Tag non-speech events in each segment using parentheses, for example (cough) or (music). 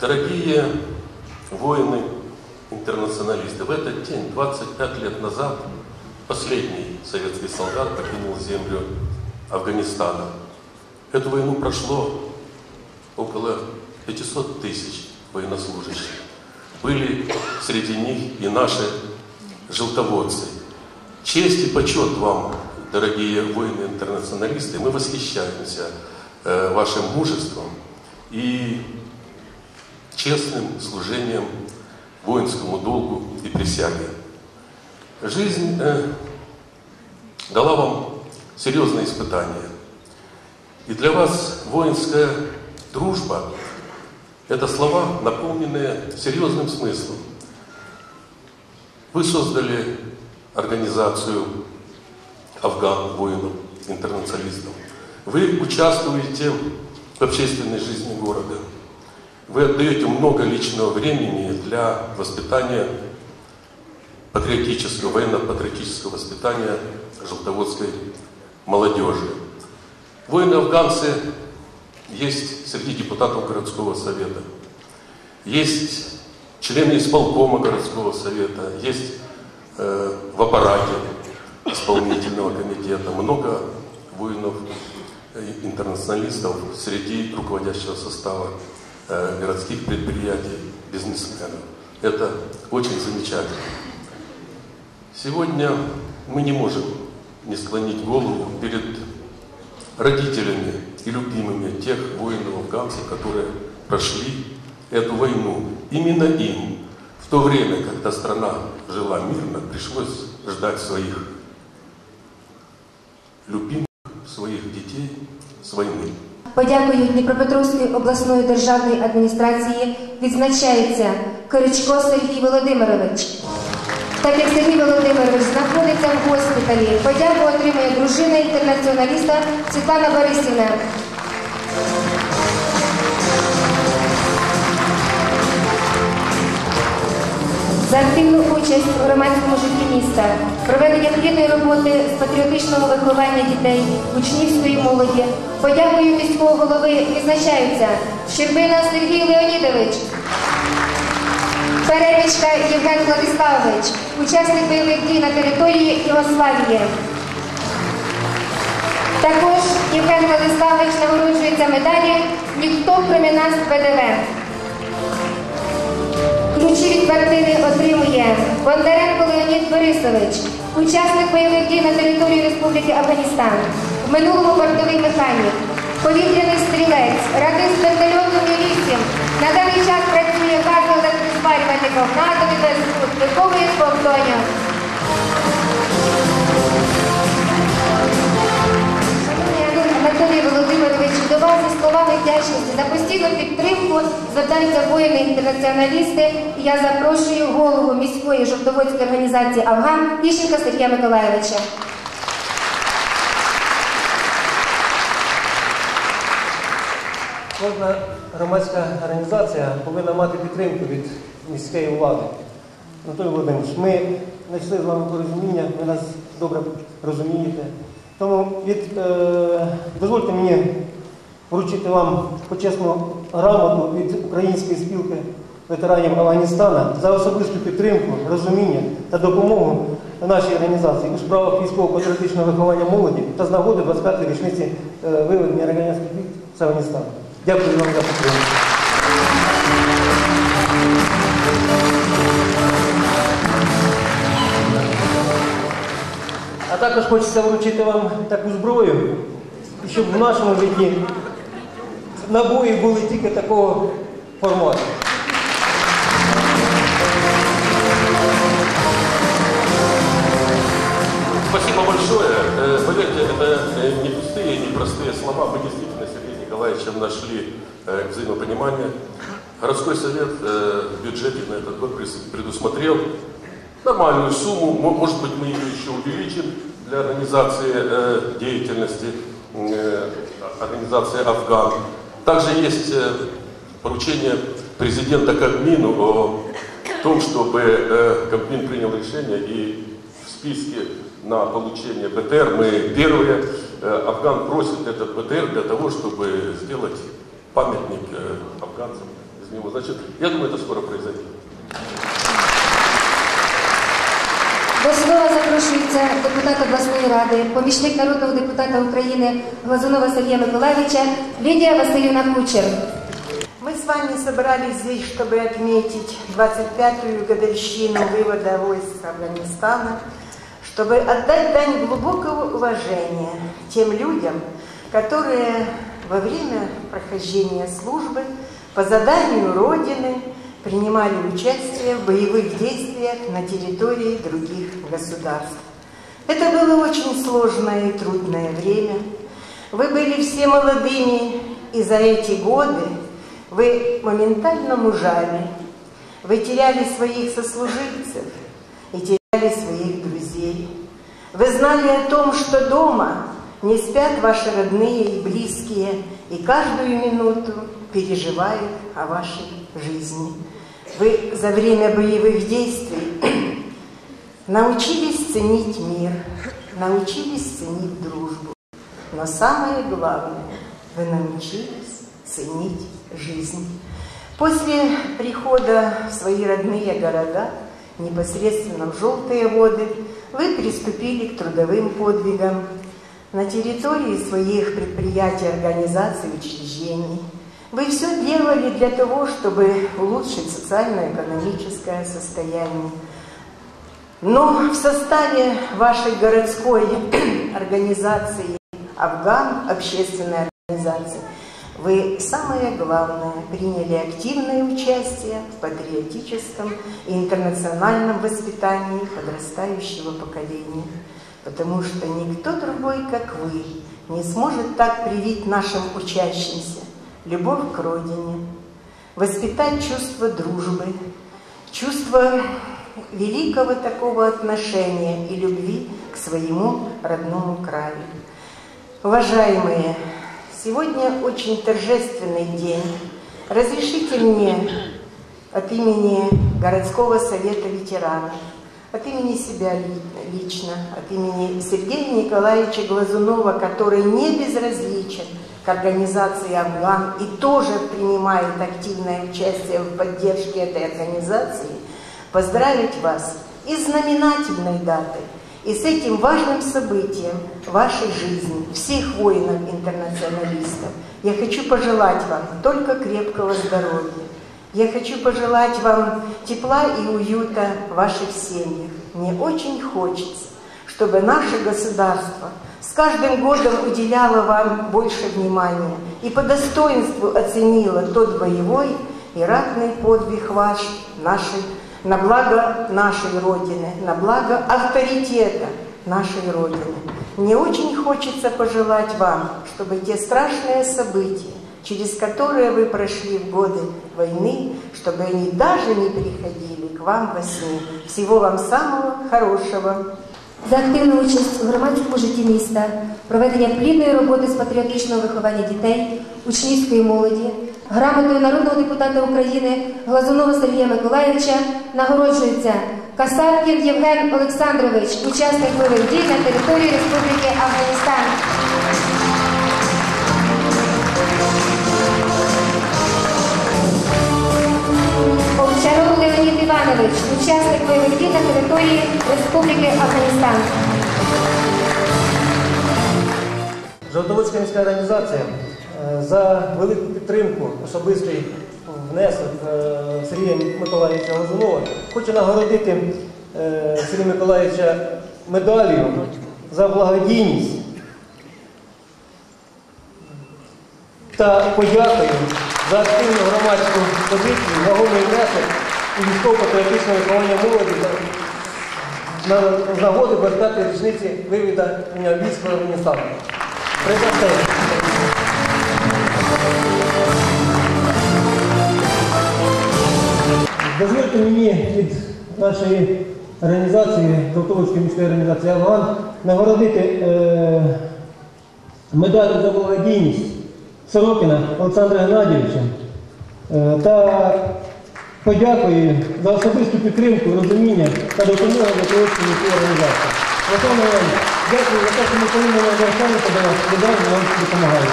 Дорогие воины, интернационалисты, в этот день, 25 лет назад, последний советский солдат покинул землю Афганистана. Эту войну прошло около 500 тысяч военнослужащих. Были среди них и наши желтоводцы. Честь и почет вам, дорогие воины-интернационалисты. Мы восхищаемся э, вашим мужеством и честным служением воинскому долгу и присяге. Жизнь э, дала вам серьезные испытания. И для вас воинская дружба – это слова, наполненные серьезным смыслом. Вы создали организацию афган воинов, интернационалистов. Вы участвуете в общественной жизни города. Вы отдаете много личного времени для воспитания патриотического, военно-патриотического воспитания желтоводской молодежи. Воины-афганцы есть среди депутатов городского совета, есть члены исполкома городского совета, есть э, в аппарате исполнительного комитета, много воинов, э, среди руководящего состава городских предприятий, бизнесменов. Это очень замечательно. Сегодня мы не можем не склонить голову перед родителями и любимыми тех воинов-афганцев, которые прошли эту войну. Именно им в то время, когда страна жила мирно, пришлось ждать своих любимых, Подякою Дніпропетровської обласної державної адміністрації відзначається Киричко Сергій Володимирович. Так як Сергій Володимирович знаходиться в госпіталі, подяку отримує дружина інтернаціоналіста Світлана Борисівна. За активну участь у громадському житті міста, проведення плідної роботи з патріотичного виховання дітей, учнівської молоді, подякою міського голови відзначаються Щербина Сергій Леонідович, Перемічка Євген Владиславович, учасник бойових дій на території Югославії. Також Євген Владиславович нагороджується медалі Ніхто крім нас ПДВ. Квартири отримує Бондаренко Леонід Борисович, учасник бойових дій на території Республіки Афганістан, в минулому бортовий механік, повітряний стрілець, радист вертольоту Мі-8, на даний час працює газом електроспалювальником на атомі без виховує повтоню. Анатолій Володимирович, зі вдячності за постійну підтримку звертаються воїни-інтернаціоналісти. Я запрошую голову міської жовтоводської організації Афган Тищенка Сергія Миколаєвича. Кожна громадська організація повинна мати підтримку від міської влади. Анатолій Володимирович, ми знайшли з вами порозуміння, ви нас добре розумієте. Тому е, дозвольте мені вручити вам почесну грамоту від Української спілки ветеранів Афганістана за особисту підтримку, розуміння та допомогу нашій організації у справах військово-патріотичного виховання молоді та з нагоди 25-ї річниці е, виведення радянських військ з Афганістану. Дякую вам за підтримку. А також хочеться вручити вам таку зброю, щоб в нашому житті набої були тільки такого формату. Спасибо большое. Э, Поверьте, это э, не пустые, не простые слова. Мы действительно с Сергеем Николаевичем нашли э, взаимопонимание. Городской совет в бюджете на этот год предусмотрел нормальную сумму. Мо- Может быть, мы ее еще увеличим для организации деятельности организации «Афган». Также есть э, поручение президента Кабмину о том, чтобы э, Кабмин принял решение и в списке на получение БТР мы первые. Э, Афган просит этот БТР для того, чтобы сделать памятник афганцам из него. Значит, я думаю, это скоро произойдет. До слова запрошується депутат обласної ради, помічник народного депутата України Глазунова Сергія Миколаївича Лідія Васильівна Кучер. Мы с вами собрались здесь, чтобы отметить 25-ю годовщину вывода войск Афганистана, чтобы отдать дань глубокого уважения тем людям, которые во время прохождения службы по заданию Родины принимали участие в боевых действиях на территории других государств. Это было очень сложное и трудное время. Вы были все молодыми, и за эти годы вы моментально мужали. Вы теряли своих сослуживцев и теряли своих друзей. Вы знали о том, что дома не спят ваши родные и близкие, и каждую минуту переживают о вашей жизни. Вы за время боевых действий (clears throat) научились ценить мир, научились ценить дружбу. Но самое главное, вы научились ценить жизнь. После прихода в свои родные города, непосредственно в желтые воды, вы приступили к трудовым подвигам на территории своих предприятий, организаций, учреждений. Вы все делали для того, чтобы улучшить социально-экономическое состояние. Но в составе вашей городской (clears throat) организации «Афган», общественной организации, вы, самое главное, приняли активное участие в патриотическом и интернациональном воспитании подрастающего поколения, потому что никто другой, как вы, не сможет так привить нашим учащимся любовь к Родине, воспитать чувство дружбы, чувство великого такого отношения и любви к своему родному краю. Уважаемые, сегодня очень торжественный день. Разрешите мне от имени городского совета ветеранов, от имени себя лично, от имени Сергея Николаевича Глазунова, который не безразличен к организации «Афган» и тоже принимает активное участие в поддержке этой организации, поздравить вас и знаменательной датой, и с этим важным событием вашей жизни, всех воинов-интернационалистов. Я хочу пожелать вам только крепкого здоровья. Я хочу пожелать вам тепла и уюта в ваших семьях. Мне очень хочется, чтобы наше государство с каждым годом уделяло вам больше внимания и по достоинству оценило тот боевой и ратный подвиг ваш, нашей на благо нашей Родины, на благо авторитета нашей Родины. Мне очень хочется пожелать вам, чтобы те страшные события, через которые вы прошли в годы войны, чтобы они даже не приходили к вам во сне. Всего вам самого хорошего. За активну участь у громадському житті міста, проведення плідної роботи з патріотичного виховання дітей, учнівської молоді, грамотою народного депутата України Глазунова Сергія Миколаївича нагороджується Касаткін Євген Олександрович, учасник бойових дій на території Республіки Афганістан. Іванович, учасник бойових дій на території Республіки Афганістан. Жовтоводська міська організація е, за велику підтримку, особистий внесок е, Сергія Миколаївича Лазунова хочу нагородити е, Сергія Миколаївича медаллю за благодійність та подякою за активну громадську позицію, вагомий внесок у військово-патріотичне виховання молоді на нагоди 25 річниці виведення військ Афганістану. Призначаю. Дозвольте мені від нашої організації, Жовтоводської міської організації Афган, нагородити е, медаллю за благодійність Сорокіна Олександра Геннадійовича е, та подякую за особисту підтримку, розуміння та допомогу для проведення організації. Олександр Іванович, дякую за те, що ми повинні не зверталися до вас, додому вам допомагаєте.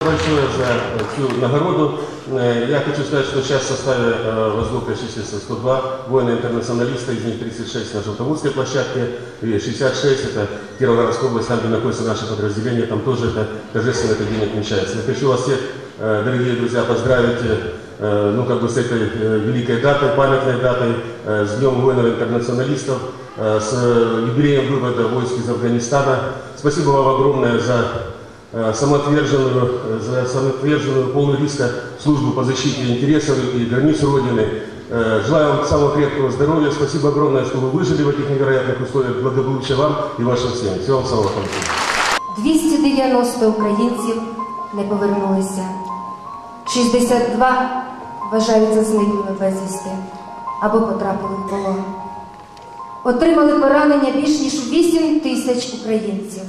большое за цю нагороду. Э, Я хочу сказать, что сейчас в составе э, воздуха числится 102 воина-интернационалиста, из них 36 на Желтоводской площадке, и 66 это Кировоградская область, там, где находится наше подразделение, там тоже это торжественно этот день отмечается. Я хочу вас всех, э, дорогие друзья, поздравить э, ну, как бы с этой э, великой датой, памятной датой, э, с Днем воинов-интернационалистов, э, с э, юбилеем вывода войск из Афганистана. Спасибо вам огромное за э, самоотверженную, э, за самоотверженную, полную риска службу по защите интересов и границ Родины. Э, Желаю вам самого крепкого здоровья. Спасибо огромное, что вы выжили в этих невероятных условиях. Благополучия вам и вашим всем. Всего вам самого хорошего. 290 українців не повернулися. 62 вважаються зниклими безвісти або потрапили в полон. Отримали поранення більш ніж 8 тисяч українців.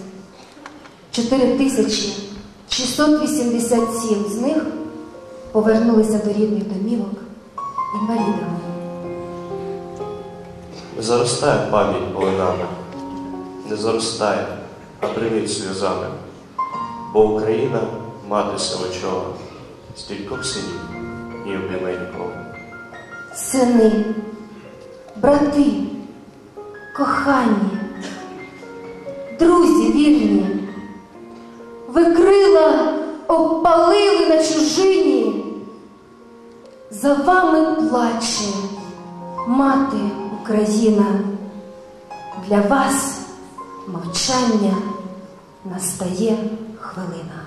4687 з них повернулися до рідних домівок інвалідами. Не заростає пам'ять полинами, не заростає, а привить сльозами. Бо Україна мати сивочова, стількох синів і обійме нікого. Сини, брати, кохані, друзі вірні, ви крила обпалили на чужині, за вами плаче мати Україна, для вас мовчання настає хвилина.